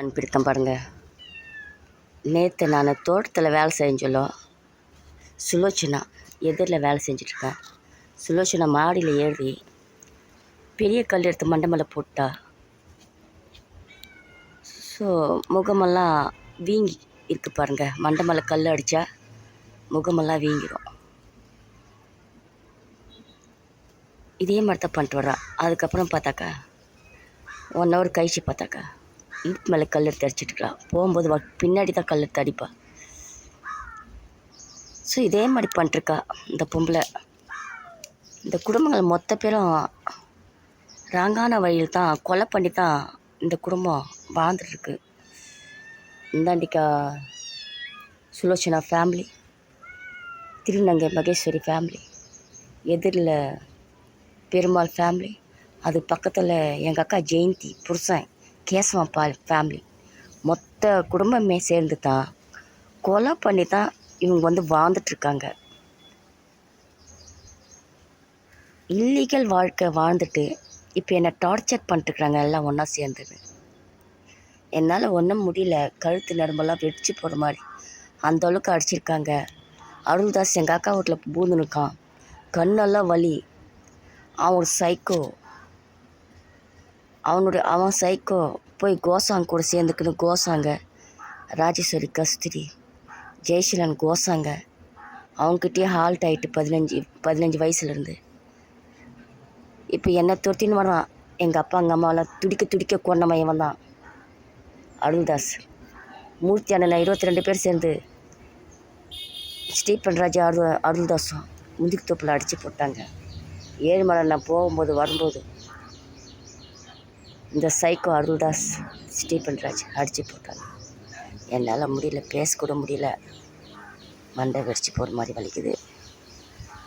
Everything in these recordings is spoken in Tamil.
அனுப்பியிருக்கேன் பாருங்கள் நேற்று நான் தோட்டத்தில் வேலை செஞ்சலோ சுலோச்சனா எதிரில் வேலை செஞ்சிட்ருக்கேன் சுலோச்சனா மாடியில் ஏறி பெரிய கல் எடுத்து மண்டை போட்டா. ஸோ முகமெல்லாம் வீங்கி இருக்கு பாருங்கள் மண்டை கல் அடித்தா முகமெல்லாம் வீங்கிடும் இதே மாதிரி தான் பண்ணிட்டு வர்றா. அதுக்கப்புறம் பார்த்தாக்கா ஒன் ஹவர் கழிச்சு பார்த்தாக்கா. இடுப்பு மேலே கல் எடுத்து அடிச்சிட்டு இருக்கா போகும்போது வ பின்னாடி தான் கல் எடுத்து அடிப்பா. ஸோ இதே மாதிரி பண்ணிட்டுருக்கா இந்த பொம்பளை. இந்த குடும்பங்கள் மொத்த பேரும் ராங்கான வழியில் தான் கொலை பண்ணி தான் இந்த குடும்பம் வாழ்ந்துட்டுருக்கு. இந்தாண்டிக்கா சுலோச்சனா ஃபேமிலி திருநங்கை மகேஸ்வரி ஃபேமிலி எதிரில் பெருமாள் ஃபேமிலி அது பக்கத்தில் எங்கள் அக்கா ஜெயந்தி புருஷன். கேசவன் பா ஃபேமிலி மொத்த குடும்பமே சேர்ந்து தான் கொலை பண்ணி தான் இவங்க வந்து வாழ்ந்துட்டுருக்காங்க இல்லீகல் வாழ்க்கை வாழ்ந்துட்டு இப்போ என்னை டார்ச்சர் பண்ணிட்டுருக்குறாங்க எல்லாம் ஒன்றா சேர்ந்துது என்னால் ஒன்றும் முடியல கழுத்து நரம்பெல்லாம் வெடிச்சு போகிற மாதிரி. அந்த அளவுக்கு அடிச்சிருக்காங்க. அருள்தாஸ் எங்கள் அக்கா வீட்டில் பூந்துனுக்கான் கண்ணெல்லாம் வலி. அவன் ஒரு சைக்கோ அவனுடைய அவன் சைக்கோ போய் கோசாங்க கூட சேர்ந்துக்கணும் கோசாங்க. ராஜேஸ்வரி கஸ்தூரி ஜெயசீலன் கோசாங்க. அவங்ககிட்டயே ஹால்ட் ஆகிட்டு பதினஞ்சு பதினஞ்சு வயசுலேருந்து. இப்போ என்ன துரத்தின்னு வரான் எங்கள் அப்பா எங்கள் அம்மாவெல்லாம் துடிக்க துடிக்க கொண்ட மையவன் தான். அருள்தாஸ் மூர்த்தி அண்ணன் இருபத்தி ரெண்டு பேர் சேர்ந்து ஸ்டீபன் ராஜா அருள் அருள்தாஸும் முந்திக்கு தோப்பில் அடித்து போட்டாங்க. ஏழுமலை நான் போகும்போது வரும்போது இந்த சைக்கோ அருள்தாஸ் ஸ்டீபன் ராஜ் அடித்து போட்டாங்க என்னால் முடியல பேசக்கூட முடியல. மண்டை வெடிச்சு போகிற மாதிரி வலிக்குது.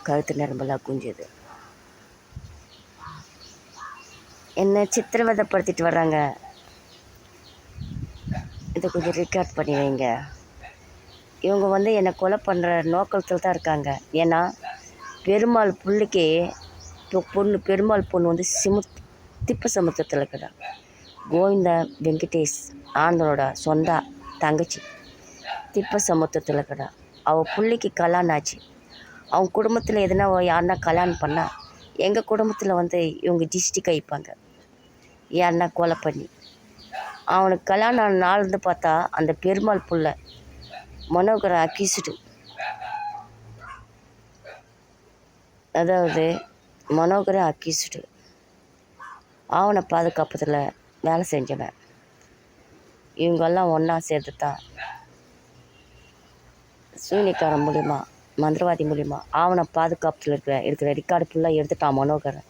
கழுத்து நரம்பெல்லாம் குஞ்சுது. என்னை சித்திரவதைப்படுத்திட்டு வர்றாங்க? இதை கொஞ்சம் ரெக்கார்ட் பண்ணி வைங்க. இவங்க வந்து என்னை கொலை பண்ணுற நோக்கத்தில் தான் இருக்காங்க. ஏன்னா பெருமாள் புள்ளிக்கு இப்போ பொண்ணு பெருமாள் பொண்ணு வந்து சிமு திப்ப சமுத்திரத்தில் இருக்கிறா கோவிந்தா வெங்கடேஷ் ஆனந்தனோட சொந்த தங்கச்சி. திப்ப சமுத்திரத்தில் இருக்கிறா அவள் பிள்ளைக்கு கல்யாணம் ஆச்சு. அவங்க குடும்பத்தில் எதுனா யாருன்னா கல்யாணம் பண்ணால் எங்கள் குடும்பத்தில் வந்து இவங்க டிஸ்டி கைப்பாங்க யாருன்னா கொலை பண்ணி. அவனுக்கு கல்யாணம் ஆன நாள் இருந்து பார்த்தா அந்த பெருமாள் புள்ள மனோகர அக்கிசுடு அதாவது மனோகர அக்கிசுடு ஆவண பாதுகாப்பதில் வேலை செஞ்சவன். இவங்கெல்லாம் ஒன்றா சேர்த்து தான் சூனிக்காரன் மூலிமா மந்திரவாதி மூலிமா ஆவண பாதுகாப்பில் இருக்கிற இருக்கிற ரெக்கார்டு ஃபுல்லாக எடுத்துட்டான் மனோகரன்.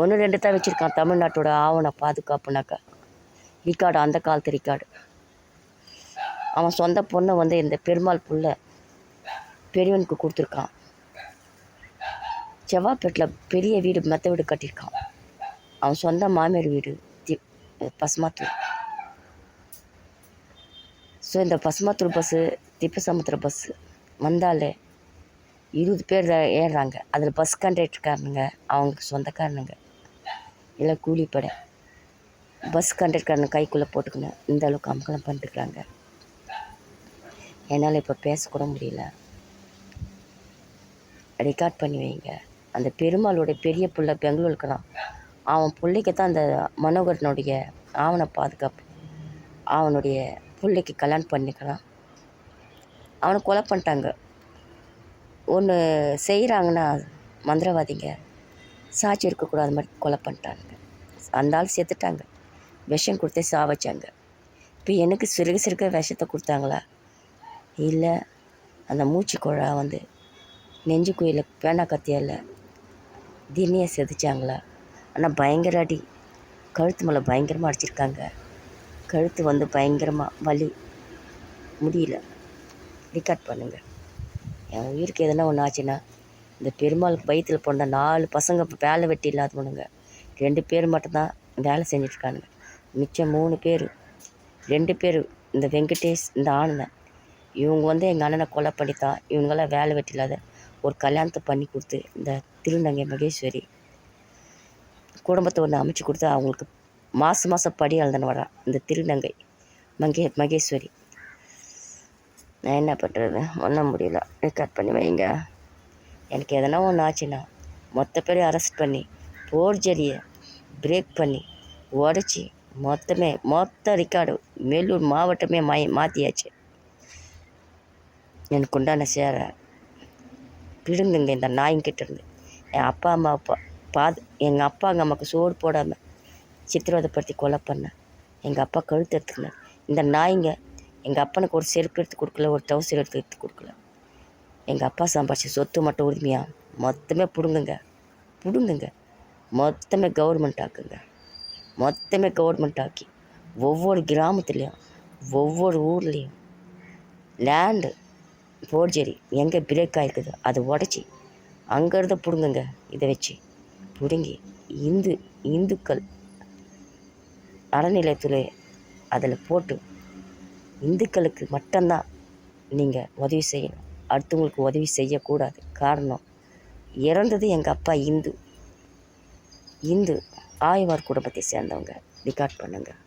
ஒன்று ரெண்டு தான் வச்சுருக்கான் தமிழ்நாட்டோட ஆவண பாதுகாப்புனாக்கா. ரிக்கார்டு அந்த காலத்து ரிக்கார்டு அவன் சொந்த பொண்ணை வந்து இந்த பெருமாள் புள்ள பெரியவனுக்கு கொடுத்துருக்கான். செவ்வாப்பேட்டில் பெரிய வீடு மெத்த வீடு கட்டியிருக்கான். அவன் சொந்த மாமியார் வீடு. தி பசுமாத்தூர். ஸோ இந்த பசுமாத்தூர் பஸ்ஸு திப்பசமுத்திர பஸ்ஸு வந்தாலே இருபது பேர் தான் ஏறுறாங்க. அதில் பஸ் கண்டக்டர்காரனுங்க அவங்க சொந்தக்காரனுங்க. இல்லை கூலிப்படை பஸ் கண்டக்டர்காரன் கைக்குள்ளே போட்டுக்கணும். இந்த அளவுக்கு அமக்கலம் பண்ணிட்டுருக்குறாங்க என்னால் இப்போ பேசக்கூட முடியல. ரெக்கார்ட் பண்ணி வைங்க. அந்த பெருமாளுடைய பெரிய பிள்ளை பெங்களூர் இருக்கிறான் அவன் பிள்ளைக்கு தான் அந்த மனோகரனுடைய ஆவண பாதுகாப்பு. அவனுடைய பிள்ளைக்கு கல்யாணம் பண்ணிக்கலாம். அவனை கொலை பண்ணிட்டாங்க. ஒன்று செய்கிறாங்கன்னா மந்திரவாதிங்க சாட்சி இருக்கக்கூடாது மாதிரி கொலை பண்ணிட்டாங்க. அந்த ஆள் செத்துட்டாங்க. விஷம் கொடுத்தே சாவச்சாங்க இப்போ எனக்கு சிறுக சிறுக விஷத்தை கொடுத்தாங்களா? இல்லை. அந்த மூச்சு குழா வந்து நெஞ்சு குயில பேனா கத்தியால் தினியை செதுச்சாங்களா? ஆனால் பயங்கர அடி கழுத்து மேலே பயங்கரமாக அடிச்சிருக்காங்க. கழுத்து வந்து பயங்கரமாக வலி. முடியல. ரெக்கார்ட் பண்ணுங்கள் என் உயிருக்கு எதனா ஒன்று ஆச்சுன்னா இந்த பெருமாள் வயிற்றில் பிறந்த நாலு பசங்க இப்போ வேலை வெட்டி இல்லாதவனுங்க. ரெண்டு பேர் மட்டும்தான் வேலை செஞ்சிட்ருக்கானுங்க. மிச்சம் மூணு பேர். ரெண்டு பேர் இந்த வெங்கடேஷ் இந்த ஆனந்தன். இவங்க வந்து எங்கள் அண்ணனை கொலை பண்ணித்தான். இவங்களாம் வேலை வெட்டி இல்லாத ஒரு கல்யாணத்தை பண்ணி கொடுத்து இந்த திருநங்கை மகேஸ்வரி குடும்பத்தை ஒன்று அமைச்சு கொடுத்து அவங்களுக்கு மாதம் மாதம் படி எழுதுன்னு வரான். இந்த திருநங்கை. மகே மகேஸ்வரி. நான் என்ன பண்ணுறது ஒன்றும் முடியல. ரெக்கார்ட் பண்ணி வைங்க. எனக்கு எதனா ஒன்று ஆச்சுன்னா மொத்த பேரையும் அரெஸ்ட் பண்ணி போர்ஜரியை பிரேக் பண்ணி உடச்சி மொத்தமே மொத்த ரெக்கார்டு மேலூர் மாவட்டமே மா மாற்றியாச்சு எனக்கு உண்டான சேர பிடுங்குங்க இந்த நாய்ங்கிட்ட இருந்து. என் அப்பா அம்மா அப்பா. பாது எங்கள் அப்பா அங்கே அம்மாவுக்கு சோறு போடாமல் சித்திரவதைப்படுத்தி கொலை பண்ணேன் எங்கள் அப்பா கழுத்து எடுத்துக்கினேன் இந்த நாய்ங்க எங்கள் அப்பனுக்கு ஒரு செருப்பு எடுத்து கொடுக்கல ஒரு டவுசர் எடுத்து எடுத்து கொடுக்கல. எங்கள் அப்பா சம்பாதிச்ச சொத்து மட்டும் உரிமையாக மொத்தமே பிடுங்குங்க. பிடுங்குங்க. மொத்தமே கவர்மெண்ட் ஆக்குங்க. மொத்தமே கவர்மெண்ட் ஆக்கி ஒவ்வொரு கிராமத்துலேயும் ஒவ்வொரு ஊர்லேயும் லேண்டு போர்ஜரி எங்கே பிரேக் ஆகிருக்குது அதை உடச்சி அங்கேருந்து பிடுங்குங்க இதை வச்சு. பிடுங்கி இந்து இந்துக்கள் அறநிலையத்துறை அதில் போட்டு இந்துக்களுக்கு மட்டும்தான் நீங்கள் உதவி செய்யணும். அடுத்தவங்களுக்கு உதவி செய்யக்கூடாது. காரணம் இறந்தது எங்கள் அப்பா இந்து. இந்து ஆய்வார் குடும்பத்தை சேர்ந்தவங்க. ரெக்கார்ட் பண்ணுங்கள்